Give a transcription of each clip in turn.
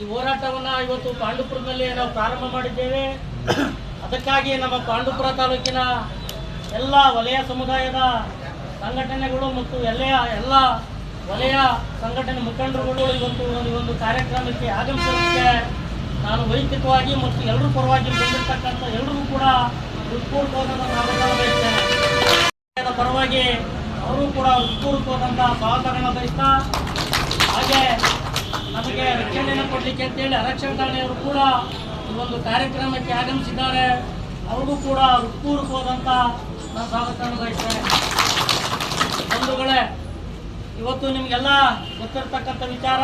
ಈ ಹೋರಾಟವನ್ನ ಇವತ್ತು ಪಾಂಡುಪುರದಲ್ಲಿ ನಾವು ಪ್ರಾರಂಭ ಮಾಡಿದ್ದೇವೆ. ಅದಕ್ಕಾಗಿ ನಮ್ಮ ಪಾಂಡುಪುರ ತಾಲೂಕಿನ ಎಲ್ಲ ವಲಯ ಸಮುದಾಯದ ಸಂಘಟನೆಗಳು ಮತ್ತು ಎಲ್ಲ ಎಲ್ಲ ವಲಯ ಸಂಘಟನೆ ಮುಖಂಡರುಗಳು ಇವತ್ತು ಒಂದು ಒಂದು ಕಾರ್ಯಕ್ರಮಕ್ಕೆ ಆಗಮಿಸಲಿಕ್ಕೆ ನಾನು ವೈಯಕ್ತಿಕವಾಗಿ ಮತ್ತು ಎಲ್ಲರೂ ಪರವಾಗಿ ಬಂದಿರತಕ್ಕಂಥ ಎಲ್ಲರಿಗೂ ಕೂಡ ಹೃತ್ಪೂರ್ವಕವಾದ ಪರವಾಗಿ ಅವರು ಕೂಡ ಹೃತ್ಪೂರ್ವಕವಾದಂಥ ಸಹಕಾರ ಹಾಗೆ ನಮಗೆ ರಕ್ಷಣೆಯನ್ನು ಕೊಡಲಿಕ್ಕೆ ಅಂತೇಳಿ ಆರಕ್ಷಣೆಯವರು ಕೂಡ ಈ ಒಂದು ಕಾರ್ಯಕ್ರಮಕ್ಕೆ ಆಗಮಿಸಿದ್ದಾರೆ. ಅವ್ರಿಗೂ ಕೂಡ ಹೃತ್ಪೂರ್ವಕವಾದಂಥ ನಾನು ಸ್ವಾಗತವನ್ನು ಬಯಸ್ತೇನೆ ಬಂಧುಗಳೇ, ಇವತ್ತು ನಿಮಗೆಲ್ಲ ಗೊತ್ತಿರ್ತಕ್ಕಂಥ ವಿಚಾರ.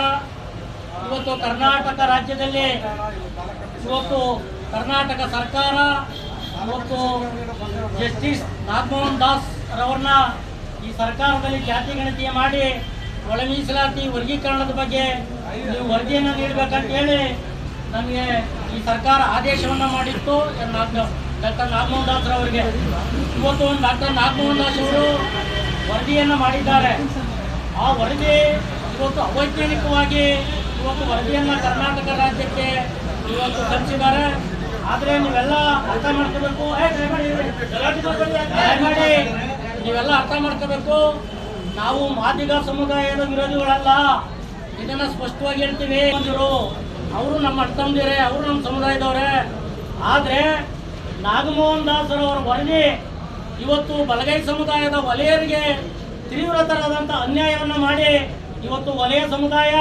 ಇವತ್ತು ಕರ್ನಾಟಕ ರಾಜ್ಯದಲ್ಲಿ, ಇವತ್ತು ಕರ್ನಾಟಕ ಸರ್ಕಾರ, ಇವತ್ತು ಜಸ್ಟಿಸ್ ನಾಗಮೋಹನ್ ದಾಸ್ ರವರನ್ನ ಈ ಸರ್ಕಾರದಲ್ಲಿ ಜಾತಿ ಗಣತಿ ಮಾಡಿ ಒಳ ಮೀಸಲಾತಿ ವರ್ಗೀಕರಣದ ಬಗ್ಗೆ ನೀವು ವರದಿಯನ್ನು ನೀಡಬೇಕಂತ ಹೇಳಿ ನಮಗೆ ಈ ಸರ್ಕಾರ ಆದೇಶವನ್ನು ಮಾಡಿತ್ತು ಡಾಕ್ಟರ್ ನಾಗಮೋಹನ್ ದಾಸ್ ಅವರಿಗೆ ಇವತ್ತು ಒಂದು ಡಾಕ್ಟರ್ ನಾಗಮೋಹನ್ ದಾಸ್ ಅವರು ವರದಿಯನ್ನು ಮಾಡಿದ್ದಾರೆ. ಆ ವರದಿ ಇವತ್ತು ಅವೈಜ್ಞಾನಿಕವಾಗಿ ಇವತ್ತು ವರದಿಯನ್ನು ಕರ್ನಾಟಕ ರಾಜ್ಯಕ್ಕೆ ಇವತ್ತು ಸಲ್ಲಿಸಿದ್ದಾರೆ. ಆದರೆ ನೀವೆಲ್ಲ ಅರ್ಥ ಮಾಡ್ಕೋಬೇಕು. ದಯಮಾಡಿ ನೀವೆಲ್ಲ ಅರ್ಥ ಮಾಡ್ಕೋಬೇಕು. ನಾವು ಮಾದಿಗ ಸಮುದಾಯದ ವಿರೋಧಿಗಳಲ್ಲ. ಇದನ್ನ ಸ್ಪಷ್ಟವಾಗಿ ಹೇಳ್ತೀವಿ ಅವರು ನಮ್ಮ ಅಣ್ಣತಮ್ಮದಿರೇ ಅವರು ನಮ್ಮ ಸಮುದಾಯದವರೇ. ಆದರೆ ನಾಗಮೋಹನ್ ದಾಸರವರ ವರದಿ ಇವತ್ತು ಬಲಗೈ ಸಮುದಾಯದ ವಲಯರಿಗೆ ತೀವ್ರತರವಾದಂಥ ಅನ್ಯಾಯವನ್ನು ಮಾಡಿ, ಇವತ್ತು ವಲಯ ಸಮುದಾಯ,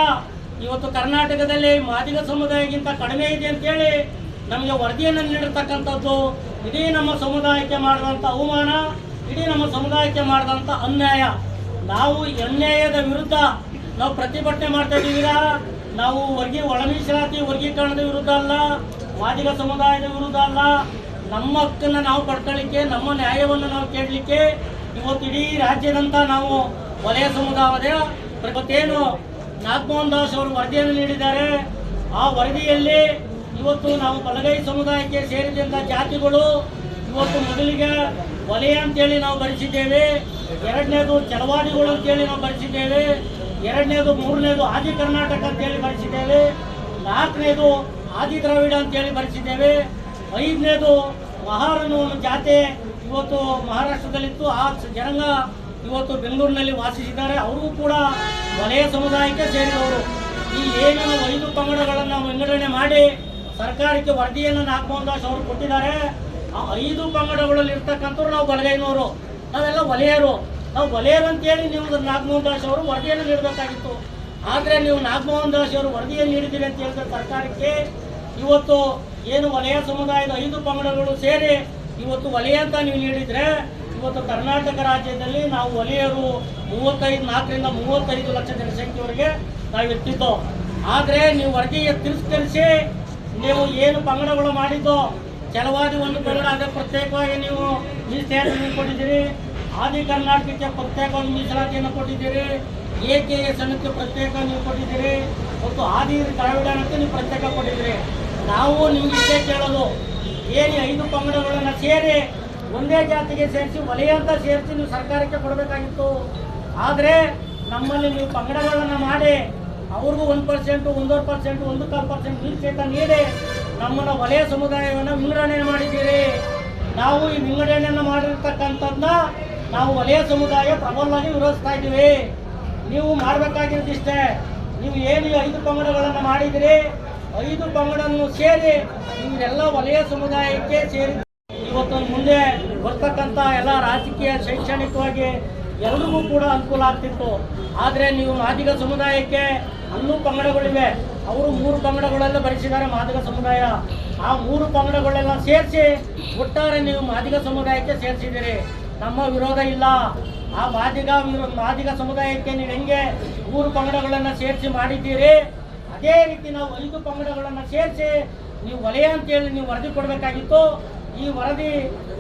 ಇವತ್ತು ಕರ್ನಾಟಕದಲ್ಲಿ ಮಾದಿಗ ಸಮುದಾಯಕ್ಕಿಂತ ಕಡಿಮೆ ಇದೆ ಅಂತೇಳಿ ನಮಗೆ ವರದಿಯನ್ನು ನೀಡಿರ್ತಕ್ಕಂಥದ್ದು ಇಡೀ ನಮ್ಮ ಸಮುದಾಯಕ್ಕೆ ಮಾಡಿದಂಥ ಅವಮಾನ, ಇಡೀ ನಮ್ಮ ಸಮುದಾಯಕ್ಕೆ ಮಾಡಿದಂಥ ಅನ್ಯಾಯ. ನಾವು ಅನ್ಯಾಯದ ವಿರುದ್ಧ ನಾವು ಪ್ರತಿಭಟನೆ ಮಾಡ್ತಾ ಇದ್ದೀವಿರಾ ನಾವು ವರ್ಗಿ ಒಳ ಮೀಸಲಾತಿ ವರ್ಗೀಕರಣದ ವಿರುದ್ಧ ಅಲ್ಲ ಮಾದಿಗ ಸಮುದಾಯದ ವಿರುದ್ಧ ಅಲ್ಲ. ನಮ್ಮ ಹಕ್ಕನ್ನು ನಾವು ಪಡ್ಕೊಳ್ಳಿಕ್ಕೆ, ನಮ್ಮ ನ್ಯಾಯವನ್ನು ನಾವು ಕೇಳಲಿಕ್ಕೆ ಇವತ್ತು ಇಡೀ ರಾಜ್ಯದಂತ ನಾವು ವಲಯ ಸಮುದಾಯದ ಇವತ್ತೇನು ನಾಗಮೋಹನ್ ದಾಸ್ ಅವರು ವರದಿಯನ್ನು ನೀಡಿದ್ದಾರೆ. ಆ ವರದಿಯಲ್ಲಿ ಇವತ್ತು ನಾವು ಬಲಗೈ ಸಮುದಾಯಕ್ಕೆ ಸೇರಿದಂಥ ಜಾತಿಗಳು ಇವತ್ತು ಮೊದಲಿಗೆ ವಲಯ ಅಂತೇಳಿ ನಾವು ಬರೆಸಿದ್ದೇವೆ. ಎರಡನೇದು ಚಲವಾದಿಗಳು ಅಂತೇಳಿ ನಾವು ಬರೆಸಿದ್ದೇವೆ. ಎರಡನೇದು, ಮೂರನೇದು ಆದಿ ಕರ್ನಾಟಕ ಅಂತೇಳಿ ಬರೆಸಿದ್ದೇವೆ. ನಾಲ್ಕನೇದು ಆದಿ ದ್ರಾವಿಡ ಅಂತೇಳಿ ಬರೆಸಿದ್ದೇವೆ. ಐದನೇದು ಮಹಾರ್ ಅನ್ನೋ ಜಾತಿ ಇವತ್ತು ಮಹಾರಾಷ್ಟ್ರದಲ್ಲಿತ್ತು. ಆ ಜನಾಂಗ ಇವತ್ತು ಬೆಂಗಳೂರಿನಲ್ಲಿ ವಾಸಿಸಿದ್ದಾರೆ. ಅವರು ಕೂಡ ವಲಯ ಸಮುದಾಯಕ್ಕೆ ಸೇರಿದವರು. ಈ ಏನು ಐದು ಪಂಗಡಗಳನ್ನು ವಿಂಗಡಣೆ ಮಾಡಿ ಸರ್ಕಾರಕ್ಕೆ ವರದಿಯನ್ನು ನಾಗಮೋಹನ್ ದಾಸ್ ಅವರು ಕೊಟ್ಟಿದ್ದಾರೆ. ಆ ಐದು ಪಂಗಡಗಳಲ್ಲಿ ಇರ್ತಕ್ಕಂಥವ್ರು ನಾವು ಬಲಗೈನವರು ನಾವೆಲ್ಲ ವಲಯರು ನಾವು ಅಂತ ಅಂತೇಳಿ ನೀವು ನಾಗಮೋಹನ್ ದಾಸ್ ಅವರು ವರದಿಯನ್ನು ನೀಡಬೇಕಾಗಿತ್ತು. ಆದರೆ ನೀವು ನಾಗಮೋಹನ್ ದಾಸ್ ಅವರು ವರದಿಯನ್ನು ನೀಡಿದ್ದೀರಿ ಅಂತ ಹೇಳಿದ ಸರ್ಕಾರಕ್ಕೆ ಇವತ್ತು ಏನು ವಲಯ ಸಮುದಾಯದ ಐದು ಪಂಗಡಗಳು ಸೇರಿ ಇವತ್ತು ವಲಯ ಅಂತ ನೀವು ನೀಡಿದರೆ ಇವತ್ತು ಕರ್ನಾಟಕ ರಾಜ್ಯದಲ್ಲಿ ನಾವು ವಲಯರು ಮೂವತ್ತೈದು, ನಾಲ್ಕರಿಂದ ಮೂವತ್ತೈದು ಲಕ್ಷ ಜನಸಂಖ್ಯೆಯವರಿಗೆ ನಾವು ಇರ್ತಿದ್ದೋ. ಆದರೆ ನೀವು ವರದಿಯ ತಿರಸ್ಕರಿಸಿ ನೀವು ಏನು ಪಂಗಡಗಳು ಮಾಡಿದ್ದೋ ಕೆಲವಾದಿ ಒಂದು ಪಂಗಡ ಅದೇ ಪ್ರತ್ಯೇಕವಾಗಿ ನೀವು ಮೀಸಲಾತಿ ಕೊಟ್ಟಿದ್ದೀರಿ. ಆದಿ ಕರ್ನಾಟಕಕ್ಕೆ ಪ್ರತ್ಯೇಕ ಒಂದು ಮೀಸಲಾತಿಯನ್ನು ಕೊಟ್ಟಿದ್ದೀರಿ. ಎ ಕೆ ಎಸ್ ಅನ್ನಕ್ಕೆ ಪ್ರತ್ಯೇಕ ನೀವು ಕೊಟ್ಟಿದ್ದೀರಿ? ಮತ್ತು ಆದಿ ದ್ರಾವಿಡ ಅನ್ನಕ್ಕೆ ನೀವು ಪ್ರತ್ಯೇಕ ಕೊಟ್ಟಿದ್ದೀರಿ. ನಾವು ನಿಮಗೆ ಇಷ್ಟೇ ಕೇಳೋದು. ಏನು ಐದು ಪಂಗಡಗಳನ್ನು ಸೇರಿ ಒಂದೇ ಜಾತಿಗೆ ಸೇರಿಸಿ ವಲಯ ಅಂತ ಸೇರಿಸಿ ನೀವು ಸರ್ಕಾರಕ್ಕೆ ಕೊಡಬೇಕಾಗಿತ್ತು. ಆದರೆ ನಮ್ಮಲ್ಲಿ ನೀವು ಪಂಗಡಗಳನ್ನು ಮಾಡಿ ಅವ್ರಿಗೂ ಒಂದು ಪರ್ಸೆಂಟು, ಒಂದೂವರೆ ಪರ್ಸೆಂಟು, ಒಂದು ಕಾಲು ಪರ್ಸೆಂಟ್ ಮೀಸೇತ ನೀಡಿ ನಮ್ಮನ್ನು ವಲಯ ಸಮುದಾಯವನ್ನು ವಿಂಗಡಣೆ ಮಾಡಿದ್ದೀರಿ. ನಾವು ಈ ವಿಂಗಡಣೆಯನ್ನು ಮಾಡಿರ್ತಕ್ಕಂಥದ್ದನ್ನ ನಾವು ವಲಯ ಸಮುದಾಯ ಪ್ರಬಲವಾಗಿ ವಿರೋಧಿಸ್ತಾ ಇದ್ದೀವಿ. ನೀವು ಮಾಡಬೇಕಾಗಿರೋದಿಷ್ಟೇ. ನೀವು ಏನು ಐದು ಪಂಗಡಗಳನ್ನು ಮಾಡಿದಿರಿ ಐದು ಪಂಗಡನ್ನು ಸೇರಿ ನೀವೆಲ್ಲ ವಲಯ ಸಮುದಾಯಕ್ಕೆ ಸೇರಿ ಇವತ್ತು ಮುಂದೆ ಬರ್ತಕ್ಕಂಥ ಎಲ್ಲ ರಾಜಕೀಯ ಶೈಕ್ಷಣಿಕವಾಗಿ ಎಲ್ರಿಗೂ ಕೂಡ ಅನುಕೂಲ ಆಗ್ತಿತ್ತು. ಆದರೆ ನೀವು ಮಾದಿಗ ಸಮುದಾಯಕ್ಕೆ ಹನ್ನೂ ಪಂಗಡಗಳಿವೆ. ಅವರು ಮೂರು ಪಂಗಡಗಳೆಲ್ಲ ಭರಿಸಿದ್ದಾರೆ ಮಾದಿಗ ಸಮುದಾಯ. ಆ ಮೂರು ಪಂಗಡಗಳೆಲ್ಲ ಸೇರಿಸಿ ಒಟ್ಟಾರೆ ನೀವು ಮಾದಿಗ ಸಮುದಾಯಕ್ಕೆ ಸೇರಿಸಿದ್ದೀರಿ. ನಮ್ಮ ವಿರೋಧ ಇಲ್ಲ. ಆ ಮಾದಿಗ ಮಾದಿಗ ಸಮುದಾಯಕ್ಕೆ ನೀವು ಹೆಂಗೆ ಮೂರು ಪಂಗಡಗಳನ್ನು ಸೇರಿಸಿ ಮಾಡಿದ್ದೀರಿ? ಅದೇ ರೀತಿ ನಾವು ಐದು ಪಂಗಡಗಳನ್ನು ಸೇರಿಸಿ ನೀವು ವಲಯ ಅಂತೇಳಿ ನೀವು ವರದಿ ಕೊಡಬೇಕಾಗಿತ್ತು. ಈ ವರದಿ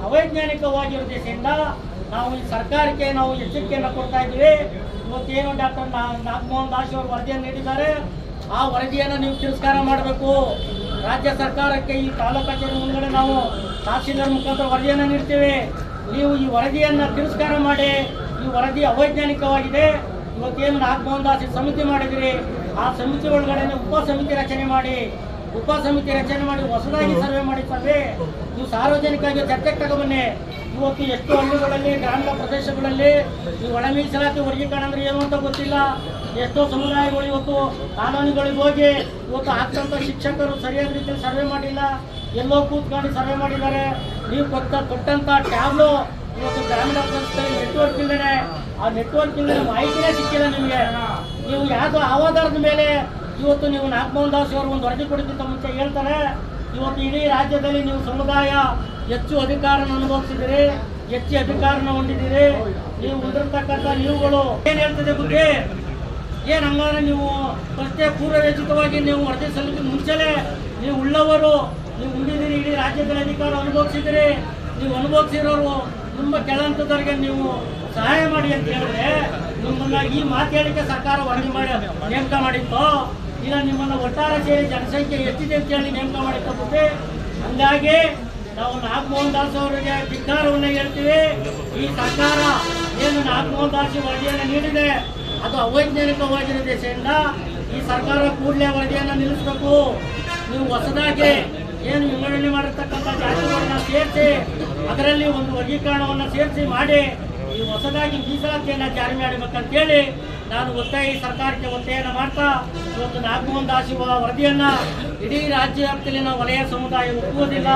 ಅವೈಜ್ಞಾನಿಕವಾಗಿರೋ ದಿಸೆಯಿಂದ ನಾವು ಈ ಸರ್ಕಾರಕ್ಕೆ ನಾವು ಎಚ್ಚರಿಕೆಯನ್ನು ಕೊಡ್ತಾ ಇದ್ದೀವಿ. ಇವತ್ತೇನು ಡಾಕ್ಟರ್ ನಾಗಮೋಹನ್ ದಾಸ್ ಅವರು ವರದಿಯನ್ನು ನೀಡಿದ್ದಾರೆ. ಆ ವರದಿಯನ್ನು ನೀವು ತಿರಸ್ಕಾರ ಮಾಡಬೇಕು. ರಾಜ್ಯ ಸರ್ಕಾರಕ್ಕೆ ಈ ತಾಲೂಕು ಕಚೇರಿ ಮುಂದೆ ನಾವು ತಹಸೀಲ್ದಾರ್ ಮುಖಾಂತರ ವರದಿಯನ್ನು ನೀಡ್ತೇವೆ. ನೀವು ಈ ವರದಿಯನ್ನು ತಿರಸ್ಕಾರ ಮಾಡಿ, ಈ ವರದಿ ಅವೈಜ್ಞಾನಿಕವಾಗಿದೆ. ಇವತ್ತೇನು ನಾಗಮೋಹನ್ ದಾಸ್ ಸಮಿತಿ ಮಾಡಿದಿರಿ, ಆ ಸಮಿತಿ ಒಳಗಡೆ ಉಪ ಸಮಿತಿ ರಚನೆ ಮಾಡಿ, ಉಪ ಸಮಿತಿ ರಚನೆ ಮಾಡಿ ಹೊಸದಾಗಿ ಸರ್ವೆ ಮಾಡಿ ಸರ್ವೆ. ನೀವು ಸಾರ್ವಜನಿಕವಾಗಿ ಚರ್ಚೆಗೆ ತಗೊಬನ್ನಿ ಇವತ್ತು ಎಷ್ಟು ಹಳ್ಳಿಗಳಲ್ಲಿ, ಗ್ರಾಮೀಣ ಪ್ರದೇಶಗಳಲ್ಲಿ ಈ ಒಳ ಮೀಸಲಾತಿ ವರ್ಗೀಕರಣ ಅಂದ್ರೆ ಏನು ಅಂತ ಗೊತ್ತಿಲ್ಲ. ಎಷ್ಟೋ ಸಮುದಾಯಗಳು ಇವತ್ತು ಕಾನೂನುಗಳಿಗೆ ಹೋಗಿ, ಇವತ್ತು ಆಗ್ತಂತ ಶಿಕ್ಷಕರು ಸರಿಯಾದ ರೀತಿಯಲ್ಲಿ ಸರ್ವೆ ಮಾಡಿಲ್ಲ. ಎಲ್ಲೋ ಕೂತ್ಕೊಂಡು ಸರ್ವೆ ಮಾಡಿದ್ದಾರೆ. ನೀವು ಕೊಟ್ಟ, ಕೊಟ್ಟಂತ ಟ್ಯಾಬ್ಲು ಇವತ್ತು ಗ್ರಾಮೀಣ ಪ್ರದೇಶದಲ್ಲಿ ನೆಟ್ವರ್ಕ್ ಇಲ್ಲದೆ ಆ ನೆಟ್ವರ್ಕ್ ಇಲ್ಲದೆ ಮಾಹಿತಿನೇ ಸಿಕ್ಕಿಲ್ಲ ನಿಮಗೆ. ನೀವು ಯಾವುದೋ ಆವಾಧಾರದ ಮೇಲೆ ಇವತ್ತು ನೀವು ನಾಗಮೋಹನ್ ದಾಸ್ ಅವರು ಒಂದು ವರದಿ ಕೊಡೋಕ್ಕಿಂತ ಮುಂಚೆ ಹೇಳ್ತಾರೆ, ಇವತ್ತು ಇಡೀ ರಾಜ್ಯದಲ್ಲಿ ನೀವು ಸಮುದಾಯ ಹೆಚ್ಚು ಅಧಿಕಾರನ ಅನುಭವಿಸಿದಿರಿ ಹೆಚ್ಚು ಅಧಿಕಾರನ ಹೊಂದಿದ್ದೀರಿ. ನೀವು ಹೊಂದಿರತಕ್ಕಂಥ ನೀವುಗಳು ಏನು ಹೇಳ್ತದೆ ಬುದ್ಧಿ ಏನು ಹಂಗಾದ್ರೆ ನೀವು ಪ್ರತ್ಯೇಕ ಪೂರ್ವಯೋಜಿತವಾಗಿ ನೀವು ವರದಿ ಸಲ್ಲಿಕೆ ಮುಂಚೆನೇ ನೀವು ಉಳ್ಳವರು ನೀವು ಉಂಡಿದ್ದೀರಿ ಇಡೀ ರಾಜ್ಯದಲ್ಲಿ ಅಧಿಕಾರ ಅನುಭವಿಸಿದಿರಿ. ನೀವು ಅನುಭವಿಸಿರೋರು ತುಂಬ ಕೆಳಂತದವ್ರಿಗೆ ನೀವು ಸಹಾಯ ಮಾಡಿ ಅಂತ ಹೇಳಿದ್ರೆ ನಿಮ್ಮನ್ನ ಈ ಮಾತು ಹೇಳಿಕೆ ಸರ್ಕಾರ ವರದಿ ಮಾಡಿ, ನೇಮಕ ಮಾಡಿತ್ತು? ಇಲ್ಲ ನಿಮ್ಮನ್ನ ಒಟ್ಟಾರೆ ಸೇರಿ ಜನಸಂಖ್ಯೆ ಎಷ್ಟಿದೆ ಅಂತ ಹೇಳಿ ನೇಮಕ ಬುದ್ಧಿ ಹಂಗಾಗಿ ನಾವು ನಾಗಮೋಹನ್ ದಾಸ್ ಅವರಿಗೆ ಧಿಕ್ಕಾರವನ್ನು ಹೇಳ್ತೀವಿ. ಈ ಸರ್ಕಾರ ಏನು ನಾಗಮೋಹನ್ ದಾಸ್ ವರದಿಯನ್ನು ನೀಡಿದೆ, ಅದು ಅವೈಜ್ಞಾನಿಕವಾಗಿರೋ ದೇಶದಿಂದ ಈ ಸರ್ಕಾರ ಕೂಡಲೇ ವರದಿಯನ್ನು ನಿಲ್ಲಿಸಬೇಕು. ನೀವು ಹೊಸದಾಗಿ ಏನು ವಿಂಗಡಣೆ ಮಾಡಿರ್ತಕ್ಕಂಥ ಜಾತಿಗಳನ್ನ ಸೇರಿಸಿ, ಅದರಲ್ಲಿ ಒಂದು ವರ್ಗೀಕರಣವನ್ನು ಸೇರಿಸಿ ಮಾಡಿ, ಈ ಹೊಸದಾಗಿ ಮೀಸಲಾತಿಯನ್ನು ಜಾರಿ ಮಾಡಬೇಕಂತೇಳಿ ನಾನು ಒತ್ತಾಯಿ ಸರ್ಕಾರಕ್ಕೆ ಒತ್ತಾಯನ ಮಾಡ್ತಾ, ಇವತ್ತು ನಾಲ್ಕು ಒಂದು ಇವ ವರದಿಯನ್ನ ಇಡೀ ರಾಜ್ಯ ವ್ಯಾಪ್ತಿಯಲ್ಲಿನ ವಲಯ ಸಮುದಾಯ ಒಪ್ಪುವುದಿಲ್ಲ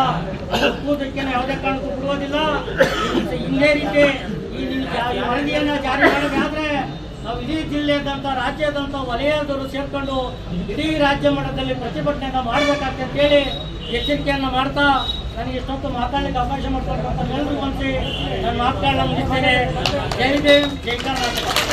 ಒಪ್ಪುವುದಕ್ಕೆ ಯಾವುದೇ ಕಾರಣಕ್ಕೂ ಬಿಡುವುದಿಲ್ಲ. ಇದೇ ರೀತಿ ಈ ವರದಿಯನ್ನು ಜಾರಿ ಮಾಡೋದಾದ್ರೆ ನಾವು ಇಡೀ ಜಿಲ್ಲೆಯಾದಂಥ ರಾಜ್ಯದಂಥ ವಲಯದವರು ಸೇರ್ಕೊಂಡು ಇಡೀ ರಾಜ್ಯ ಮಟ್ಟದಲ್ಲಿ ಪ್ರತಿಭಟನೆಯನ್ನು ಮಾಡಬೇಕಾಗ್ತದೆ ಅಂತೇಳಿ ಎಚ್ಚರಿಕೆಯನ್ನು ಮಾಡ್ತಾ ನನಗೆ ಇಷ್ಟೊತ್ತು ಮಾತಾಡಲಿಕ್ಕೆ ಅವಕಾಶ ಮಾಡ್ತಾರೆ ಎಲ್ಲರಿಗೂ ಅನಿಸಿ. ನಾನು ಮಾತುಗಳನ್ನ ಮುಗಿಸ್ತೇನೆ. ಜೈ ದೇವ್ ಜೈ ಕರ್ನಾಟಕ.